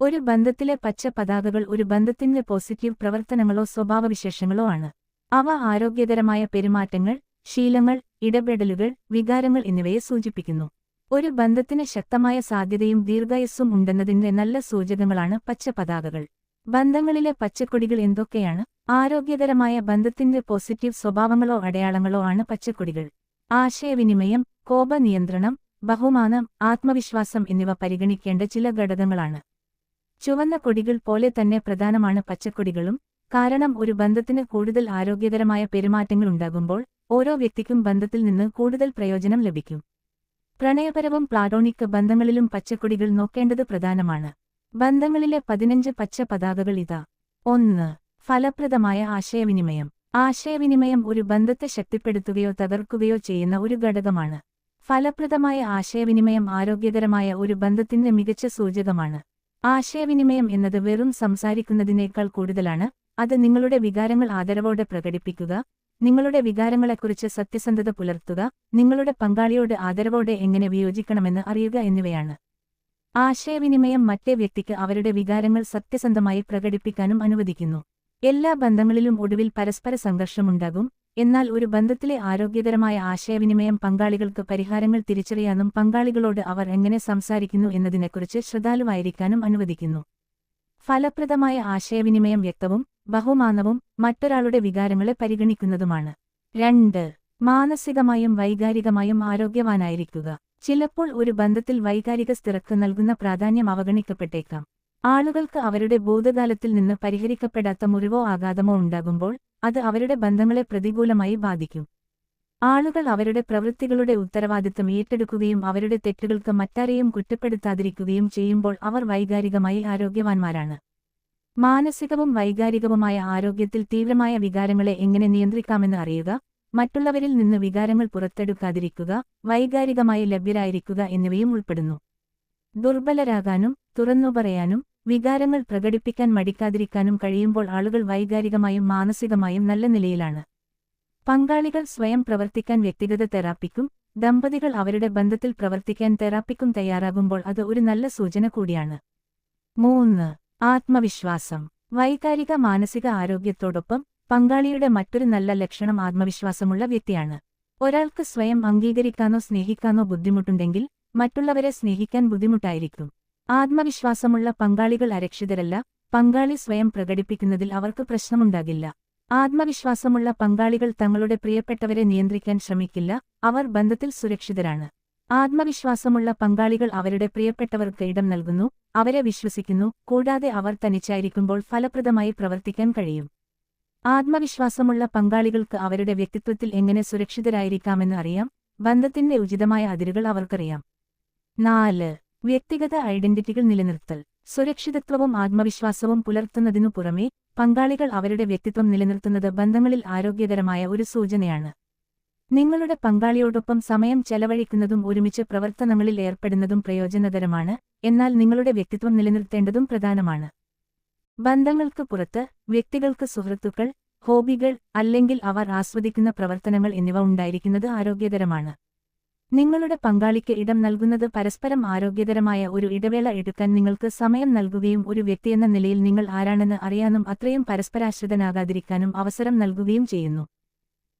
ഒരു ബന്ധത്തിലെ പച്ച പതാകകൾ ഒരു ബന്ധത്തിന്റെ പോസിറ്റീവ് പ്രവർത്തനങ്ങളോ സ്വഭാവവിശേഷങ്ങളോ ആണ്. അവ ആരോഗ്യകരമായ പെരുമാറ്റങ്ങൾ ശീലങ്ങൾ ഇടപെടലുകൾ വികാരങ്ങൾ എന്നിവയെ സൂചിപ്പിക്കുന്നു. ഒരു ബന്ധത്തിന് ശക്തമായ സാധ്യതയും ദീർഘായുസ്സും ഉണ്ടെന്നതിന്റെ നല്ല സൂചകങ്ങളാണ് പച്ച പതാകകൾ. ബന്ധങ്ങളിലെ പച്ചക്കൊടികൾ എന്തൊക്കെയാണ്? ആരോഗ്യകരമായ ബന്ധത്തിന്റെ പോസിറ്റീവ് സ്വഭാവങ്ങളോ അടയാളങ്ങളോ ആണ് പച്ചക്കൊടികൾ. ആശയവിനിമയം കോപനിയന്ത്രണം ബഹുമാനം ആത്മവിശ്വാസം എന്നിവ പരിഗണിക്കേണ്ട ചില ഘടകങ്ങളാണ്. ചുവന്ന കൊടികൾ പോലെ തന്നെ പ്രധാനമാണ് പച്ചക്കൊടികളും. കാരണം ഒരു ബന്ധത്തിന് കൂടുതൽ ആരോഗ്യകരമായ പെരുമാറ്റങ്ങൾ ഉണ്ടാകുമ്പോൾ ഓരോ വ്യക്തിക്കും ബന്ധത്തിൽ നിന്ന് കൂടുതൽ പ്രയോജനം ലഭിക്കും. പ്രണയപരവും പ്ലാറ്റോണിക് ബന്ധങ്ങളിലും പച്ചക്കൊടികൾ നോക്കേണ്ടത് പ്രധാനമാണ്. ബന്ധങ്ങളിലെ പതിനഞ്ച് പച്ച പതാകകൾ ഇതാ. ഒന്ന്. ഫലപ്രദമായ ആശയവിനിമയം. ആശയവിനിമയം ഒരു ബന്ധത്തെ ശക്തിപ്പെടുത്തുകയോ തകർക്കുകയോ ചെയ്യുന്ന ഒരു ഘടകമാണ്. ഫലപ്രദമായ ആശയവിനിമയം ആരോഗ്യകരമായ ഒരു ബന്ധത്തിന്റെ മികച്ച സൂചകമാണ്. ആശയവിനിമയം എന്നത് വെറും സംസാരിക്കുന്നതിനേക്കാൾ കൂടുതലാണ്. അത് നിങ്ങളുടെ വികാരങ്ങൾ ആദരവോടെ പ്രകടിപ്പിക്കുക നിങ്ങളുടെ വികാരങ്ങളെക്കുറിച്ച് സത്യസന്ധത പുലർത്തുക നിങ്ങളുടെ പങ്കാളിയോട് ആദരവോടെ എങ്ങനെ വിയോജിക്കണമെന്ന് അറിയുക എന്നിവയാണ്. ആശയവിനിമയം മറ്റേ വ്യക്തിക്ക് അവരുടെ വികാരങ്ങൾ സത്യസന്ധമായി പ്രകടിപ്പിക്കാനും അനുവദിക്കുന്നു. എല്ലാ ബന്ധങ്ങളിലും ഒടുവിൽ പരസ്പര സംഘർഷമുണ്ടാകും. എന്നാൽ ഒരു ബന്ധത്തിലെ ആരോഗ്യകരമായ ആശയവിനിമയം പങ്കാളികൾക്ക് പരിഹാരങ്ങൾ തിരിച്ചറിയാനും പങ്കാളികളോട് അവർ എങ്ങനെ സംസാരിക്കുന്നു എന്നതിനെക്കുറിച്ച് ശ്രദ്ധാലുവായിരിക്കാനും അനുവദിക്കുന്നു. ഫലപ്രദമായ ആശയവിനിമയം വ്യക്തവും ബഹുമാനവും മറ്റൊരാളുടെ വികാരങ്ങളെ പരിഗണിക്കുന്നതുമാണ്. രണ്ട്. മാനസികമായും വൈകാരികമായും ആരോഗ്യവാനായിരിക്കുക. ചിലപ്പോൾ ഒരു ബന്ധത്തിൽ വൈകാരിക സ്ഥിരക്ക് നൽകുന്ന പ്രാധാന്യം അവഗണിക്കപ്പെട്ടേക്കാം. ആളുകൾക്ക് അവരുടെ ഭൂതകാലത്തിൽ നിന്ന് പരിഹരിക്കപ്പെടാത്ത മുറിവോ ആഘാതമോ ഉണ്ടാകുമ്പോൾ അത് അവരുടെ ബന്ധങ്ങളെ പ്രതികൂലമായി ബാധിക്കും. ആളുകൾ അവരുടെ പ്രവൃത്തികളുടെ ഉത്തരവാദിത്തം ഏറ്റെടുക്കുകയും അവരുടെ തെറ്റുകൾക്ക് മറ്റാരെയും കുറ്റപ്പെടുത്താതിരിക്കുകയും ചെയ്യുമ്പോൾ അവർ വൈകാരികമായി ആരോഗ്യവാന്മാരാണ്. മാനസികവും വൈകാരികവുമായ ആരോഗ്യത്തിൽ തീവ്രമായ വികാരങ്ങളെ എങ്ങനെ നിയന്ത്രിക്കാമെന്ന് അറിയുക മറ്റുള്ളവരിൽ നിന്ന് വികാരങ്ങൾ പുറത്തെടുക്കാതിരിക്കുക വൈകാരികമായി ലഭ്യരായിരിക്കുക എന്നിവയും ഉൾപ്പെടുന്നു. ദുർബലരാകാനും തുറന്നു പറയാനും വികാരങ്ങൾ പ്രകടിപ്പിക്കാൻ മടിക്കാതിരിക്കാനും കഴിയുമ്പോൾ ആളുകൾ വൈകാരികമായും മാനസികമായും നല്ല നിലയിലാണ്. പങ്കാളികൾ സ്വയം പ്രവർത്തിക്കാൻ വ്യക്തിഗത തെറാപ്പിക്കും ദമ്പതികൾ അവരുടെ ബന്ധത്തിൽ പ്രവർത്തിക്കാൻ തെറാപ്പിക്കും തയ്യാറാകുമ്പോൾ അത് ഒരു നല്ല സൂചന കൂടിയാണ്. മൂന്ന് ആത്മവിശ്വാസം. വൈകാരിക മാനസിക ആരോഗ്യത്തോടൊപ്പം പങ്കാളിയുടെ മറ്റൊരു നല്ല ലക്ഷണം ആത്മവിശ്വാസമുള്ള വ്യക്തിയാണ്. ഒരാൾക്ക് സ്വയം അംഗീകരിക്കാനോ സ്നേഹിക്കാനോ ബുദ്ധിമുട്ടുണ്ടെങ്കിൽ മറ്റുള്ളവരെ സ്നേഹിക്കാൻ ബുദ്ധിമുട്ടായിരിക്കും. ആത്മവിശ്വാസമുള്ള പങ്കാളികൾ അരക്ഷിതരല്ല പങ്കാളി സ്വയം പ്രകടിപ്പിക്കുന്നതിൽ അവർക്ക് പ്രശ്നമുണ്ടാകില്ല. ആത്മവിശ്വാസമുള്ള പങ്കാളികൾ തങ്ങളുടെ പ്രിയപ്പെട്ടവരെ നിയന്ത്രിക്കാൻ ശ്രമിക്കില്ല അവർ ബന്ധത്തിൽ സുരക്ഷിതരാണ്. ആത്മവിശ്വാസമുള്ള പങ്കാളികൾ അവരുടെ പ്രിയപ്പെട്ടവർക്ക് ഇടം നൽകുന്നു അവരെ വിശ്വസിക്കുന്നു കൂടാതെ അവർ തനിച്ചായിരിക്കുമ്പോൾ ഫലപ്രദമായി പ്രവർത്തിക്കാൻ കഴിയും. ആത്മവിശ്വാസമുള്ള പങ്കാളികൾക്ക് അവരുടെ വ്യക്തിത്വത്തിൽ എങ്ങനെ സുരക്ഷിതരായിരിക്കാമെന്ന് അറിയാം ബന്ധത്തിന്റെ ഉചിതമായ അതിരുകൾ അവർക്കറിയാം. നാല് വ്യക്തിഗത ഐഡന്റിറ്റികൾ നിലനിർത്തൽ സുരക്ഷിതത്വവും ആത്മവിശ്വാസവും പുലർത്തുന്നതിനു പുറമേ പങ്കാളികൾ അവരുടെ വ്യക്തിത്വം നിലനിർത്തുന്നത് ബന്ധങ്ങളിൽ ആരോഗ്യകരമായ ഒരു സൂചനയാണ്. നിങ്ങളുടെ പങ്കാളിയോടൊപ്പം സമയം ചെലവഴിക്കുന്നതും ഒരുമിച്ച് പ്രവർത്തനങ്ങളിൽ ഏർപ്പെടുന്നതും പ്രയോജനകരമാണ് എന്നാൽ നിങ്ങളുടെ വ്യക്തിത്വം നിലനിർത്തേണ്ടതും പ്രധാനമാണ്. ബന്ധങ്ങൾക്ക് പുറത്ത് വ്യക്തികൾക്ക് സുഹൃത്തുക്കൾ ഹോബികൾ അല്ലെങ്കിൽ അവർ ആസ്വദിക്കുന്ന പ്രവർത്തനങ്ങൾ എന്നിവ ഉണ്ടായിരിക്കുന്നത് ആരോഗ്യകരമാണ്. നിങ്ങളുടെ പങ്കാളിക്ക് ഇടം നൽകുന്നത് പരസ്പരം ആരോഗ്യകരമായ ഒരു ഇടവേള എടുക്കാൻ നിങ്ങൾക്ക് സമയം നൽകുകയും ഒരു വ്യക്തിയെന്ന നിലയിൽ നിങ്ങൾ ആരാണെന്ന് അറിയാനും അത്രയും പരസ്പരാശ്രിതനാകാതിരിക്കാനും അവസരം നൽകുകയും ചെയ്യുന്നു.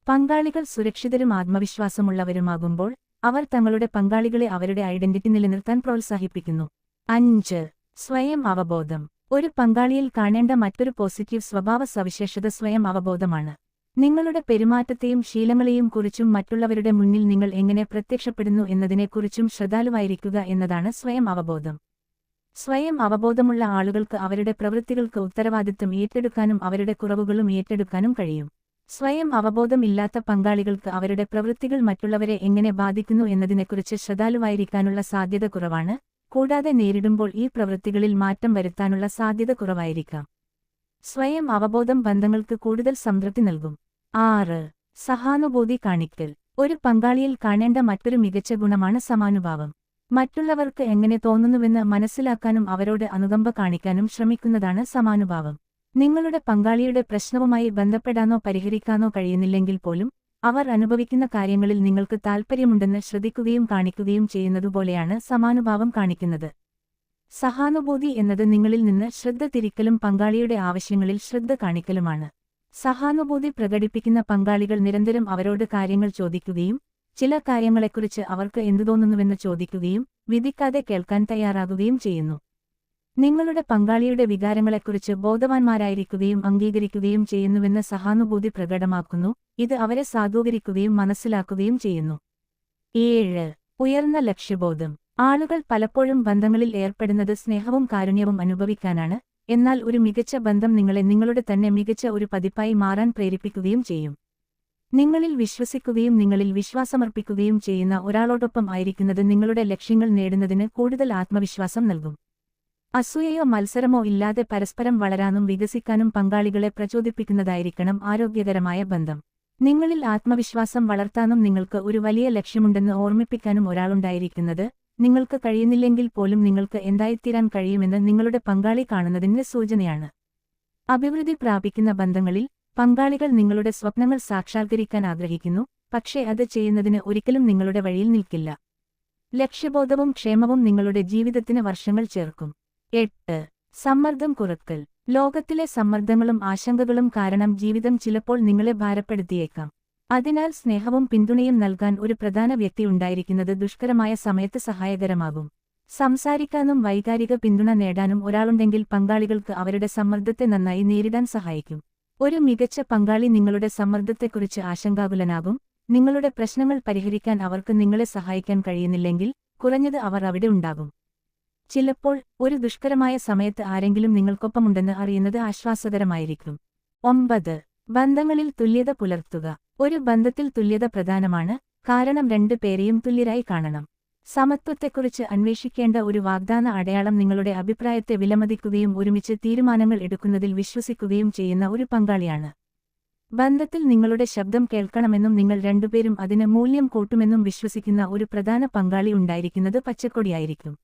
പങ്കാളികൾ സുരക്ഷിതരും ആത്മവിശ്വാസമുള്ളവരുമാകുമ്പോൾ അവർ തങ്ങളുടെ പങ്കാളികളെ അവരുടെ ഐഡന്റിറ്റി നിലനിർത്താൻ പ്രോത്സാഹിപ്പിക്കുന്നു. അഞ്ച്. സ്വയം അവബോധം. ഒരു പങ്കാളിയിൽ കാണേണ്ട മറ്റൊരു പോസിറ്റീവ് സ്വഭാവ സവിശേഷത സ്വയം അവബോധമാണ്. നിങ്ങളുടെ പെരുമാറ്റത്തെയും ശീലങ്ങളെയും കുറിച്ചും മറ്റുള്ളവരുടെ മുന്നിൽ നിങ്ങൾ എങ്ങനെ പ്രത്യക്ഷപ്പെടുന്നു എന്നതിനെക്കുറിച്ചും ശ്രദ്ധാലുവായിരിക്കുക എന്നതാണ് സ്വയം അവബോധം. സ്വയം അവബോധമുള്ള ആളുകൾക്ക് അവരുടെ പ്രവൃത്തികൾക്ക് ഉത്തരവാദിത്വം ഏറ്റെടുക്കാനും അവരുടെ കുറവുകളും ഏറ്റെടുക്കാനും കഴിയും. സ്വയം അവബോധമില്ലാത്ത പങ്കാളികൾക്ക് അവരുടെ പ്രവൃത്തികൾ മറ്റുള്ളവരെ എങ്ങനെ ബാധിക്കുന്നു എന്നതിനെക്കുറിച്ച് ശ്രദ്ധാലുവായിരിക്കാനുള്ള സാധ്യത കുറവാണ്. കൂടാതെ നേരിടുമ്പോൾ ഈ പ്രവൃത്തികളിൽ മാറ്റം വരുത്താനുള്ള സാധ്യത കുറവായിരിക്കാം. സ്വയം അവബോധം ബന്ധങ്ങൾക്ക് കൂടുതൽ സംതൃപ്തി നൽകും. ആറ്. സഹാനുഭൂതി കാണിക്കൽ. ഒരു പങ്കാളിയിൽ കാണേണ്ട മറ്റൊരു മികച്ച ഗുണമാണ് സമാനുഭാവം. മറ്റുള്ളവർക്ക് എങ്ങനെ തോന്നുന്നുവെന്ന് മനസ്സിലാക്കാനും അവരോട് അനുകമ്പ കാണിക്കാനും ശ്രമിക്കുന്നതാണ് സമാനുഭാവം. നിങ്ങളുടെ പങ്കാളിയുടെ പ്രശ്നവുമായി ബന്ധപ്പെടാനോ പരിഹരിക്കാനോ കഴിയുന്നില്ലെങ്കിൽ പോലും അവർ അനുഭവിക്കുന്ന കാര്യങ്ങളിൽ നിങ്ങൾക്ക് താൽപ്പര്യമുണ്ടെന്ന് ശ്രദ്ധിക്കുകയും കാണിക്കുകയും ചെയ്യുന്നതുപോലെയാണ് സമാനുഭാവം കാണിക്കുന്നത്. സഹാനുഭൂതി എന്നത് നിങ്ങളിൽ നിന്ന് ശ്രദ്ധ തിരിക്കലും പങ്കാളിയുടെ ആവശ്യങ്ങളിൽ ശ്രദ്ധ കാണിക്കലുമാണ്. സഹാനുഭൂതി പ്രകടിപ്പിക്കുന്ന പങ്കാളികൾ നിരന്തരം അവരോട് കാര്യങ്ങൾ ചോദിക്കുകയും ചില കാര്യങ്ങളെക്കുറിച്ച് അവർക്ക് എന്തു തോന്നുന്നുവെന്ന് ചോദിക്കുകയും വിധിക്കാതെ കേൾക്കാൻ തയ്യാറാകുകയും ചെയ്യുന്നു. നിങ്ങളുടെ പങ്കാളിയുടെ വികാരങ്ങളെക്കുറിച്ച് ബോധവാന്മാരായിരിക്കുകയും അംഗീകരിക്കുകയും ചെയ്യുന്നുവെന്ന് സഹാനുഭൂതി പ്രകടമാക്കുന്നു ഇത് അവരെ സാധൂകരിക്കുകയും മനസ്സിലാക്കുകയും ചെയ്യുന്നു. ഏഴ് ഉയർന്ന ലക്ഷ്യബോധം. ആളുകൾ പലപ്പോഴും ബന്ധങ്ങളിൽ ഏർപ്പെടുന്നത് സ്നേഹവും കാരുണ്യവും അനുഭവിക്കാനാണ് എന്നാൽ ഒരു മികച്ച ബന്ധം നിങ്ങളെ നിങ്ങളുടെ തന്നെ മികച്ച ഒരു പതിപ്പായി മാറാൻ പ്രേരിപ്പിക്കുകയും ചെയ്യും. നിങ്ങളിൽ വിശ്വസിക്കുകയും നിങ്ങളിൽ വിശ്വാസമർപ്പിക്കുകയും ചെയ്യുന്ന ഒരാളോടൊപ്പം ആയിരിക്കുന്നത് നിങ്ങളുടെ ലക്ഷ്യങ്ങൾ നേടുന്നതിന് കൂടുതൽ ആത്മവിശ്വാസം നൽകും. അസൂയയോ മത്സരമോ ഇല്ലാതെ പരസ്പരം വളരാനും വികസിക്കാനും പങ്കാളികളെ പ്രചോദിപ്പിക്കുന്നതായിരിക്കണം ആരോഗ്യകരമായ ബന്ധം. നിങ്ങളിൽ ആത്മവിശ്വാസം വളർത്താനും നിങ്ങൾക്ക് ഒരു വലിയ ലക്ഷ്യമുണ്ടെന്ന് ഓർമ്മിപ്പിക്കാനും ഒരാളുണ്ടായിരിക്കുന്നത് നിങ്ങൾക്ക് കഴിയുന്നില്ലെങ്കിൽ പോലും നിങ്ങൾക്ക് എന്തായിത്തീരാൻ കഴിയുമെന്ന് നിങ്ങളുടെ പങ്കാളി കാണുന്നതിന്റെ സൂചനയാണ്. അഭിവൃദ്ധി പ്രാപിക്കുന്ന ബന്ധങ്ങളിൽ പങ്കാളികൾ നിങ്ങളുടെ സ്വപ്നങ്ങൾ സാക്ഷാത്കരിക്കാൻ ആഗ്രഹിക്കുന്നു പക്ഷേ അത് ചെയ്യുന്നതിന് ഒരിക്കലും നിങ്ങളുടെ വഴിയിൽ നിൽക്കില്ല. ലക്ഷ്യബോധവും ക്ഷേമവും നിങ്ങളുടെ ജീവിതത്തിന് വർഷങ്ങൾ ചേർക്കും. എട്ട്. സമ്മർദ്ദം കുറക്കൽ. ലോകത്തിലെ സമ്മർദ്ദങ്ങളും ആശങ്കകളും കാരണം ജീവിതം ചിലപ്പോൾ നിങ്ങളെ ഭാരപ്പെടുത്തിയേക്കാം. അതിനാൽ സ്നേഹവും പിന്തുണയും നൽകാൻ ഒരു പ്രധാന വ്യക്തി ഉണ്ടായിരിക്കുന്നത് ദുഷ്കരമായ സമയത്ത് സഹായകരമാകും. സംസാരിക്കാനും വൈകാരിക പിന്തുണ നേടാനും ഒരാളുണ്ടെങ്കിൽ പങ്കാളികൾക്ക് അവരുടെ സമ്മർദ്ദത്തെ നന്നായി നേരിടാൻ സഹായിക്കും. ഒരു മികച്ച പങ്കാളി നിങ്ങളുടെ സമ്മർദ്ദത്തെക്കുറിച്ച് ആശങ്കാകുലനാകും. നിങ്ങളുടെ പ്രശ്നങ്ങൾ പരിഹരിക്കാൻ അവർക്ക് നിങ്ങളെ സഹായിക്കാൻ കഴിയുന്നില്ലെങ്കിൽ കുറഞ്ഞത് അവർ അവിടെ ഉണ്ടാകും. ചിലപ്പോൾ ഒരു ദുഷ്കരമായ സമയത്ത് ആരെങ്കിലും നിങ്ങൾക്കൊപ്പമുണ്ടെന്ന് അറിയുന്നത് ആശ്വാസകരമായിരിക്കും. ഒമ്പത് ബന്ധങ്ങളിൽ തുല്യത പുലർത്തുക. ഒരു ബന്ധത്തിൽ തുല്യത പ്രധാനമാണ്. കാരണം രണ്ടു പേരെയും തുല്യരായി കാണണം. സമത്വത്തെക്കുറിച്ച് അന്വേഷിക്കേണ്ട ഒരു വാഗ്ദാന അടയാളം നിങ്ങളുടെ അഭിപ്രായത്തെ വിലമതിക്കുകയും ഒരുമിച്ച് തീരുമാനങ്ങൾ എടുക്കുന്നതിൽ വിശ്വസിക്കുകയും ചെയ്യുന്ന ഒരു പങ്കാളിയാണ്. ബന്ധത്തിൽ നിങ്ങളുടെ ശബ്ദം കേൾക്കണമെന്നും നിങ്ങൾ രണ്ടുപേരും അതിന് മൂല്യം കൂട്ടുമെന്നും വിശ്വസിക്കുന്ന ഒരു പ്രധാന പങ്കാളി ഉണ്ടായിരിക്കുന്നത് പച്ചക്കൊടിയായിരിക്കും.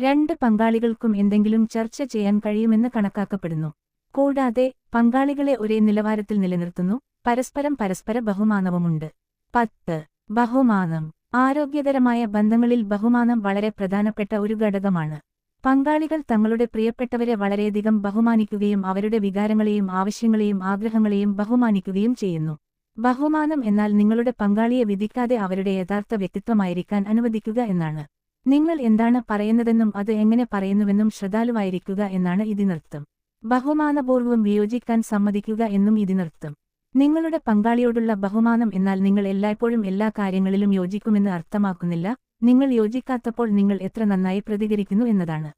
രണ്ട് പങ്കാളികൾക്കും എന്തെങ്കിലും ചർച്ച ചെയ്യാൻ കഴിയുമെന്ന് കണക്കാക്കപ്പെടുന്നു. കൂടാതെ പങ്കാളികളെ ഒരേ നിലവാരത്തിൽ നിലനിർത്തുന്നു. പരസ്പരം പരസ്പര ബഹുമാനവുമുണ്ട്. പത്ത്. ബഹുമാനം. ആരോഗ്യകരമായ ബന്ധങ്ങളിൽ ബഹുമാനം വളരെ പ്രധാനപ്പെട്ട ഒരു ഘടകമാണ്. പങ്കാളികൾ തങ്ങളുടെ പ്രിയപ്പെട്ടവരെ വളരെയധികം ബഹുമാനിക്കുകയും അവരുടെ വികാരങ്ങളെയും ആവശ്യങ്ങളെയും ആഗ്രഹങ്ങളെയും ബഹുമാനിക്കുകയും ചെയ്യുന്നു. ബഹുമാനം എന്നാൽ നിങ്ങളുടെ പങ്കാളിയെ വിധിക്കാതെ അവരുടെ യഥാർത്ഥ വ്യക്തിത്വമായിരിക്കാൻ അനുവദിക്കുക എന്നാണ്. നിങ്ങൾ എന്താണ് പറയുന്നതെന്നും അത് എങ്ങനെ പറയുന്നുവെന്നും ശ്രദ്ധാലുവായിരിക്കുക എന്നാണ് ഇതിനർത്ഥം. ബഹുമാനപൂർവം വിയോജിക്കാൻ സമ്മതിക്കുക എന്നും ഇതിനർത്ഥം. നിങ്ങളുടെ പങ്കാളിയോടുള്ള ബഹുമാനം എന്നാൽ നിങ്ങൾ എല്ലായ്പ്പോഴും എല്ലാ കാര്യങ്ങളിലും യോജിക്കുമെന്ന് അർത്ഥമാക്കുന്നില്ല. നിങ്ങൾ യോജിക്കാത്തപ്പോൾ നിങ്ങൾ എത്ര നന്നായി പ്രതികരിക്കുന്നു എന്നതാണ്.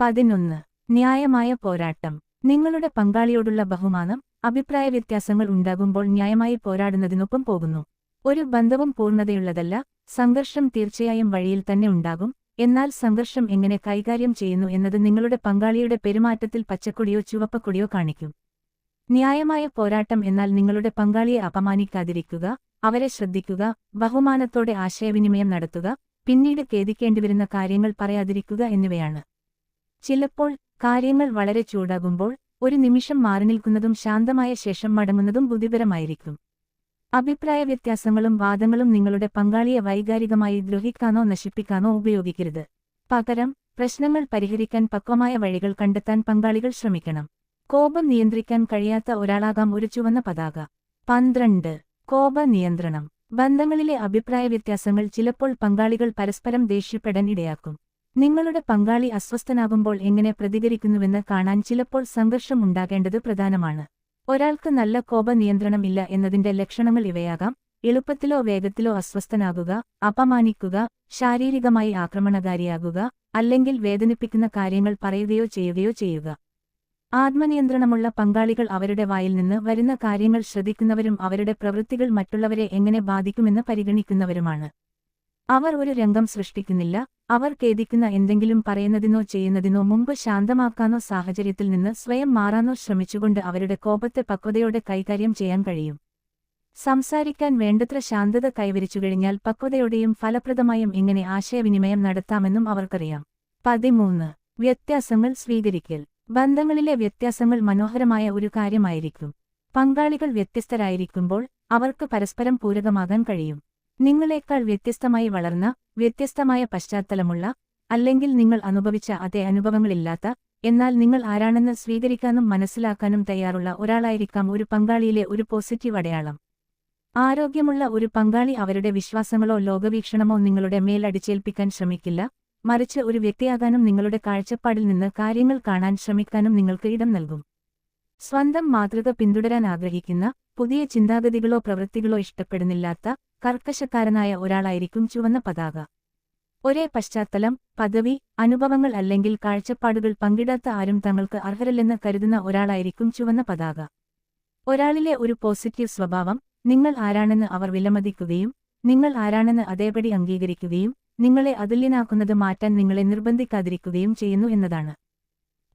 പതിനൊന്ന്. ന്യായമായ പോരാട്ടം. നിങ്ങളുടെ പങ്കാളിയോടുള്ള ബഹുമാനം അഭിപ്രായ വ്യത്യാസങ്ങൾ ഉണ്ടാകുമ്പോൾ ന്യായമായി പോരാടുന്നതിനൊപ്പം പോകുന്നു. ഒരു ബന്ധവും പൂർണതയുള്ളതല്ല. സംഘർഷം തീർച്ചയായും വഴിയിൽ തന്നെ ഉണ്ടാകും. എന്നാൽ സംഘർഷം എങ്ങനെ കൈകാര്യം ചെയ്യുന്നു എന്നത് നിങ്ങളുടെ പങ്കാളിയുടെ പെരുമാറ്റത്തിൽ പച്ചക്കൊടിയോ ചുവപ്പക്കൊടിയോ കാണിക്കും. ന്യായമായ പോരാട്ടം എന്നാൽ നിങ്ങളുടെ പങ്കാളിയെ അപമാനിക്കാതിരിക്കുക അവരെ ശ്രദ്ധിക്കുക ബഹുമാനത്തോടെ ആശയവിനിമയം നടത്തുക പിന്നീട് ഖേദിക്കേണ്ടിവരുന്ന കാര്യങ്ങൾ പറയാതിരിക്കുക എന്നിവയാണ്. ചിലപ്പോൾ കാര്യങ്ങൾ വളരെ ചൂടാകുമ്പോൾ ഒരു നിമിഷം മാറി നിൽക്കുന്നതും ശാന്തമായ ശേഷം മടങ്ങുന്നതും ബുദ്ധിപരമായിരിക്കും. അഭിപ്രായ വ്യത്യാസങ്ങളും വാദങ്ങളും നിങ്ങളുടെ പങ്കാളിയെ വൈകാരികമായി ദ്രോഹിക്കാനോ നശിപ്പിക്കാനോ ഉപയോഗിക്കരുത്. പകരം പ്രശ്നങ്ങൾ പരിഹരിക്കാൻ പക്വമായ വഴികൾ കണ്ടെത്താൻ പങ്കാളികൾ ശ്രമിക്കണം. കോപം നിയന്ത്രിക്കാൻ കഴിയാത്ത ഒരാളാകാം ഒരു ചുവന്ന പതാക. പന്ത്രണ്ട്. കോപ നിയന്ത്രണം. ബന്ധങ്ങളിലെ അഭിപ്രായ വ്യത്യാസങ്ങൾ ചിലപ്പോൾ പങ്കാളികൾ പരസ്പരം ദേഷ്യപ്പെടാൻ ഇടയാക്കും. നിങ്ങളുടെ പങ്കാളി അസ്വസ്ഥനാകുമ്പോൾ എങ്ങനെ പ്രതികരിക്കുന്നുവെന്ന് കാണാൻ ചിലപ്പോൾ സംഘർഷം ഉണ്ടാകേണ്ടത് പ്രധാനമാണ്. ഒരാൾക്ക് നല്ല കോപ നിയന്ത്രണമില്ല എന്നതിന്റെ ലക്ഷണങ്ങൾ ഇവയാകാം. എളുപ്പത്തിലോ വേഗത്തിലോ അസ്വസ്ഥനാകുക അപമാനിക്കുക ശാരീരികമായി ആക്രമണകാരിയാകുക അല്ലെങ്കിൽ വേദനിപ്പിക്കുന്ന കാര്യങ്ങൾ പറയുകയോ ചെയ്യുകയോ ചെയ്യുക. ആത്മനിയന്ത്രണമുള്ള പങ്കാളികൾ അവരുടെ വായിൽ നിന്ന് വരുന്ന കാര്യങ്ങൾ ശ്രദ്ധിക്കുന്നവരും അവരുടെ പ്രവൃത്തികൾ മറ്റുള്ളവരെ എങ്ങനെ ബാധിക്കുമെന്ന് പരിഗണിക്കുന്നവരുമാണ്. അവർ ഒരു രംഗം സൃഷ്ടിക്കുന്നില്ല അവർ ഖേദിക്കുന്ന എന്തെങ്കിലും പറയുന്നതിനോ ചെയ്യുന്നതിനോ മുമ്പ് ശാന്തമാക്കാനോ സാഹചര്യത്തിൽ നിന്ന് സ്വയം മാറാനോ ശ്രമിച്ചുകൊണ്ട് അവരുടെ കോപത്തെ പക്വതയോടെ കൈകാര്യം ചെയ്യാൻ കഴിയും. സംസാരിക്കാൻ വേണ്ടത്ര ശാന്തത കൈവരിച്ചുകഴിഞ്ഞാൽ പക്വതയോടെയും ഫലപ്രദമായും എങ്ങനെ ആശയവിനിമയം നടത്താമെന്നും അവർക്കറിയാം. പതിമൂന്ന്. വ്യത്യാസങ്ങൾ സ്വീകരിക്കൽ. ബന്ധങ്ങളിലെ വ്യത്യാസങ്ങൾ മനോഹരമായ ഒരു കാര്യമായിരിക്കും. പങ്കാളികൾ വ്യത്യസ്തരായിരിക്കുമ്പോൾ അവർക്ക് പരസ്പരം പൂരകമാകാൻ കഴിയും. നിങ്ങളെക്കാൾ വ്യത്യസ്തമായി വളർന്ന വ്യത്യസ്തമായ പശ്ചാത്തലമുള്ള അല്ലെങ്കിൽ നിങ്ങൾ അനുഭവിച്ച അതേ അനുഭവങ്ങളില്ലാത്ത എന്നാൽ നിങ്ങൾ ആരാണെന്ന് സ്വീകരിക്കാനും മനസ്സിലാക്കാനും തയ്യാറുള്ള ഒരാളായിരിക്കാം ഒരു പങ്കാളിയിലെ ഒരു പോസിറ്റീവ് അടയാളം. ആരോഗ്യമുള്ള ഒരു പങ്കാളി അവരുടെ വിശ്വാസങ്ങളോ ലോകവീക്ഷണമോ നിങ്ങളുടെ മേൽ അടിച്ചേൽപ്പിക്കാൻ ശ്രമിക്കില്ല മറിച്ച് ഒരു വ്യക്തിയാകാനും നിങ്ങളുടെ കാഴ്ചപ്പാടിൽ നിന്ന് കാര്യങ്ങൾ കാണാൻ ശ്രമിക്കാനും നിങ്ങൾക്ക് ഇടം നൽകും. സ്വന്തം മാതൃക പിന്തുടരാൻ ആഗ്രഹിക്കുന്ന പുതിയ ചിന്താഗതികളോ പ്രവൃത്തികളോ ഇഷ്ടപ്പെടുന്നില്ലാത്ത കർക്കശക്കാരനായ ഒരാളായിരിക്കും ചുവന്ന പതാക. ഒരേ പശ്ചാത്തലം പദവി അനുഭവങ്ങൾ അല്ലെങ്കിൽ കാഴ്ചപ്പാടുകൾ പങ്കിടാത്ത ആരും തങ്ങൾക്ക് അർഹരല്ലെന്ന് കരുതുന്ന ഒരാളായിരിക്കും ചുവന്ന പതാക. ഒരാളിലെ ഒരു പോസിറ്റീവ് സ്വഭാവം നിങ്ങൾ ആരാണെന്ന് അവർ വിലമതിക്കുകയും നിങ്ങൾ ആരാണെന്ന് അതേപടി അംഗീകരിക്കുകയും നിങ്ങളെ അതുല്യനാക്കുന്നത് മാറ്റാൻ നിങ്ങളെ നിർബന്ധിക്കാതിരിക്കുകയും ചെയ്യുന്നു എന്നതാണ്.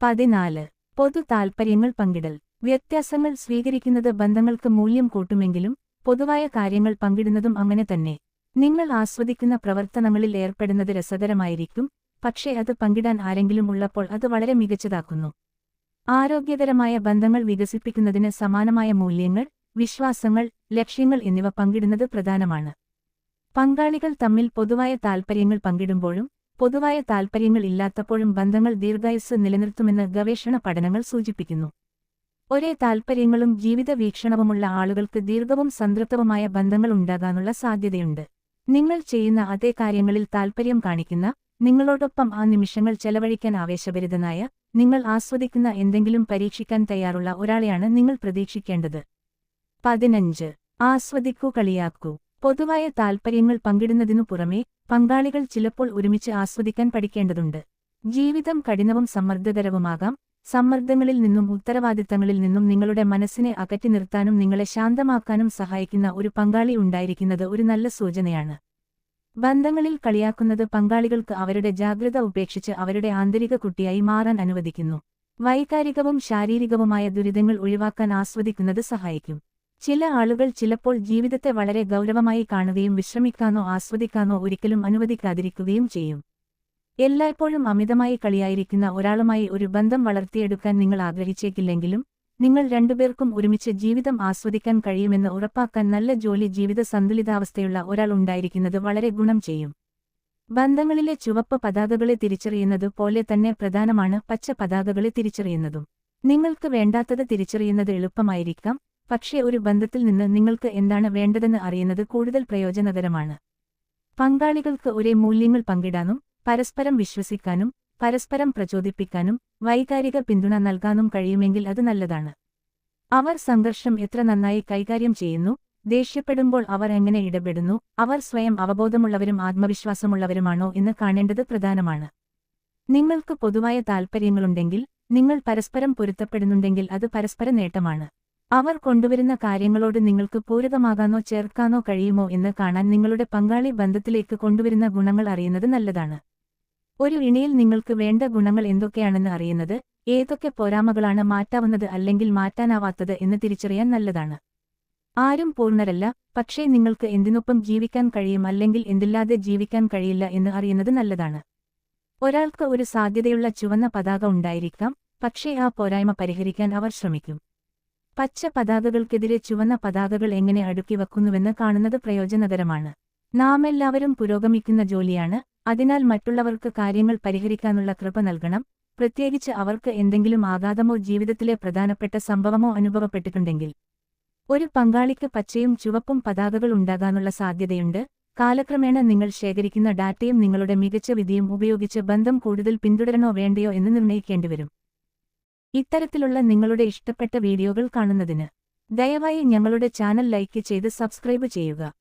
പതിനാല്. പൊതു താൽപ്പര്യങ്ങൾ പങ്കിടൽ. വ്യത്യാസങ്ങൾ സ്വീകരിക്കുന്നത് ബന്ധങ്ങൾക്ക് മൂല്യം കൂട്ടുമെങ്കിലും പൊതുവായ കാര്യങ്ങൾ പങ്കിടുന്നതും അങ്ങനെ തന്നെ. നിങ്ങൾ ആസ്വദിക്കുന്ന പ്രവർത്തനങ്ങളിൽ ഏർപ്പെടുന്നത് രസകരമായിരിക്കും പക്ഷേ അത് പങ്കിടാൻ ആരെങ്കിലും ഉള്ളപ്പോൾ അത് വളരെ മികച്ചതാക്കുന്നു. ആരോഗ്യകരമായ ബന്ധങ്ങൾ വികസിപ്പിക്കുന്നതിന് സമാനമായ മൂല്യങ്ങൾ വിശ്വാസങ്ങൾ ലക്ഷ്യങ്ങൾ എന്നിവ പങ്കിടുന്നത് പ്രധാനമാണ്. പങ്കാളികൾ തമ്മിൽ പൊതുവായ താൽപ്പര്യങ്ങൾ പങ്കിടുമ്പോഴും പൊതുവായ താൽപ്പര്യങ്ങൾ ഇല്ലാത്തപ്പോഴും ബന്ധങ്ങൾ ദീർഘായുസ് നിലനിർത്തുമെന്ന് ഗവേഷണ പഠനങ്ങൾ സൂചിപ്പിക്കുന്നു. ഒരേ താൽപ്പര്യങ്ങളും ജീവിത വീക്ഷണവുമുള്ള ആളുകൾക്ക് ദീർഘവും സംതൃപ്തവുമായ ബന്ധങ്ങൾ ഉണ്ടാകാനുള്ള സാധ്യതയുണ്ട്. നിങ്ങൾ ചെയ്യുന്ന അതേ കാര്യങ്ങളിൽ താൽപ്പര്യം കാണിക്കുന്ന നിങ്ങളോടൊപ്പം ആ നിമിഷങ്ങൾ ചെലവഴിക്കാൻ ആവേശഭരിതനായ നിങ്ങൾ ആസ്വദിക്കുന്ന എന്തെങ്കിലും പരീക്ഷിക്കാൻ തയ്യാറുള്ള ഒരാളെയാണ് നിങ്ങൾ പ്രതീക്ഷിക്കേണ്ടത്. പതിനഞ്ച്. ആസ്വദിക്കൂ കളിയാക്കൂ. പൊതുവായ താൽപ്പര്യങ്ങൾ പങ്കിടുന്നതിനു പുറമേ പങ്കാളികൾ ചിലപ്പോൾ ഒരുമിച്ച് ആസ്വദിക്കാൻ പഠിക്കേണ്ടതുണ്ട്. ജീവിതം കഠിനവും സമ്മർദ്ദകരവുമാകാം സമ്മർദ്ദങ്ങളിൽ നിന്നും ഉത്തരവാദിത്തങ്ങളിൽ നിന്നും നിങ്ങളുടെ മനസ്സിനെ അകറ്റി നിർത്താനും നിങ്ങളെ ശാന്തമാക്കാനും സഹായിക്കുന്ന ഒരു പങ്കാളി ഉണ്ടായിരിക്കുന്നത് ഒരു നല്ല സൂചനയാണ്. ബന്ധങ്ങളിൽ കളിയാക്കുന്നത് പങ്കാളികൾക്ക് അവരുടെ ജാഗ്രത ഉപേക്ഷിച്ച് അവരുടെ ആന്തരിക കുട്ടിയായി മാറാൻ അനുവദിക്കുന്നു. വൈകാരികവും ശാരീരികവുമായ ദുരിതങ്ങൾ ഒഴിവാക്കാൻ ആസ്വദിക്കുന്നത് സഹായിക്കും. ചില ആളുകൾ ചിലപ്പോൾ ജീവിതത്തെ വളരെ ഗൗരവമായി കാണുകയും വിശ്രമിക്കാനോ ആസ്വദിക്കാനോ ഒരിക്കലും അനുവദിക്കാതിരിക്കുകയും ചെയ്യും. എല്ലായ്പ്പോഴും അമിതമായി കളിയായിരിക്കുന്ന ഒരാളുമായി ഒരു ബന്ധം വളർത്തിയെടുക്കാൻ നിങ്ങൾ ആഗ്രഹിച്ചേക്കില്ലെങ്കിലും നിങ്ങൾ രണ്ടുപേർക്കും ഒരുമിച്ച് ജീവിതം ആസ്വദിക്കാൻ കഴിയുമെന്ന് ഉറപ്പാക്കാൻ നല്ല ജോലി ജീവിത സന്തുലിതാവസ്ഥയുള്ള ഒരാൾ ഉണ്ടായിരിക്കുന്നത് വളരെ ഗുണം ചെയ്യും. ബന്ധങ്ങളിലെ ചുവപ്പ് പതാകകളെ തിരിച്ചറിയുന്നത് പോലെ തന്നെ പ്രധാനമാണ് പച്ച പതാകകളെ തിരിച്ചറിയുന്നതും. നിങ്ങൾക്ക് വേണ്ടാത്തത് തിരിച്ചറിയുന്നത് എളുപ്പമായിരിക്കാം പക്ഷേ ഒരു ബന്ധത്തിൽ നിന്ന് നിങ്ങൾക്ക് എന്താണ് വേണ്ടതെന്ന് അറിയുന്നത് കൂടുതൽ പ്രയോജനകരമാണ്. പങ്കാളികൾക്ക് ഒരേ മൂല്യങ്ങൾ പങ്കിടാനും പരസ്പരം വിശ്വസിക്കാനും പരസ്പരം പ്രചോദിപ്പിക്കാനും വൈകാരിക പിന്തുണ നൽകാനും കഴിയുമെങ്കിൽ അത് നല്ലതാണ്. അവർ സംഘർഷം എത്ര നന്നായി കൈകാര്യം ചെയ്യുന്നു ദേഷ്യപ്പെടുമ്പോൾ അവർ എങ്ങനെ ഇടപെടുന്നു അവർ സ്വയം അവബോധമുള്ളവരും ആത്മവിശ്വാസമുള്ളവരുമാണോ എന്ന് കാണേണ്ടത് പ്രധാനമാണ്. നിങ്ങൾക്ക് പൊതുവായ താൽപ്പര്യങ്ങളുണ്ടെങ്കിൽ നിങ്ങൾ പരസ്പരം പൊരുത്തപ്പെടുന്നുണ്ടെങ്കിൽ അത് പരസ്പര നേട്ടമാണ്. അവർ കൊണ്ടുവരുന്ന കാര്യങ്ങളോട് നിങ്ങൾക്ക് പൂരകമാകാനോ ചേർക്കാനോ കഴിയുമോ എന്ന് കാണാൻ നിങ്ങളുടെ പങ്കാളി ബന്ധത്തിലേക്ക് കൊണ്ടുവരുന്ന ഗുണങ്ങൾ അറിയുന്നത് നല്ലതാണ്. ഒരു ഇണയിൽ നിങ്ങൾക്ക് വേണ്ട ഗുണങ്ങൾ എന്തൊക്കെയാണെന്ന് അറിയുന്നത് ഏതൊക്കെ പോരാമകളാണ് മാറ്റാവുന്നത് അല്ലെങ്കിൽ മാറ്റാനാവാത്തത് എന്ന് തിരിച്ചറിയാൻ നല്ലതാണ്. ആരും പൂർണരല്ല പക്ഷേ നിങ്ങൾക്ക് എന്തിനൊപ്പം ജീവിക്കാൻ കഴിയും അല്ലെങ്കിൽ എന്തില്ലാതെ ജീവിക്കാൻ കഴിയില്ല എന്ന് അറിയുന്നത് നല്ലതാണ്. ഒരാൾക്ക് ഒരു സാധ്യതയുള്ള ചുവന്ന പതാക ഉണ്ടായിരിക്കാം പക്ഷേ ആ പോരായ്മ പരിഹരിക്കാൻ അവർ ശ്രമിക്കും. പച്ച പതാകകൾക്കെതിരെ ചുവന്ന പതാകകൾ എങ്ങനെ അടുക്കി വക്കുന്നുവെന്ന് കാണുന്നത് പ്രയോജനകരമാണ്. നാമെല്ലാവരും പുരോഗമിക്കുന്ന ജോലിയാണ്. അതിനാൽ മറ്റുള്ളവർക്ക് കാര്യങ്ങൾ പരിഹരിക്കാനുള്ള കൃപ നൽകണം. പ്രത്യേകിച്ച് അവർക്ക് എന്തെങ്കിലും ആഘാതമോ ജീവിതത്തിലെ പ്രധാനപ്പെട്ട സംഭവമോ അനുഭവപ്പെട്ടിട്ടുണ്ടെങ്കിൽ. ഒരു പങ്കാളിക്ക് പച്ചയും ചുവപ്പും പതാകകൾ ഉണ്ടാകാനുള്ള സാധ്യതയുണ്ട്. കാലക്രമേണ നിങ്ങൾ ശേഖരിക്കുന്ന ഡാറ്റയും നിങ്ങളുടെ മികച്ച വിധിയും ഉപയോഗിച്ച് ബന്ധം കൂടുതൽ പിന്തുടരണോ വേണ്ടയോ എന്ന് നിർണയിക്കേണ്ടിവരും. ഇത്തരത്തിലുള്ള നിങ്ങളുടെ ഇഷ്ടപ്പെട്ട വീഡിയോകൾ കാണുന്നതിന് ദയവായി ഞങ്ങളുടെ ചാനൽ ലൈക്ക് ചെയ്ത് സബ്സ്ക്രൈബ് ചെയ്യുക.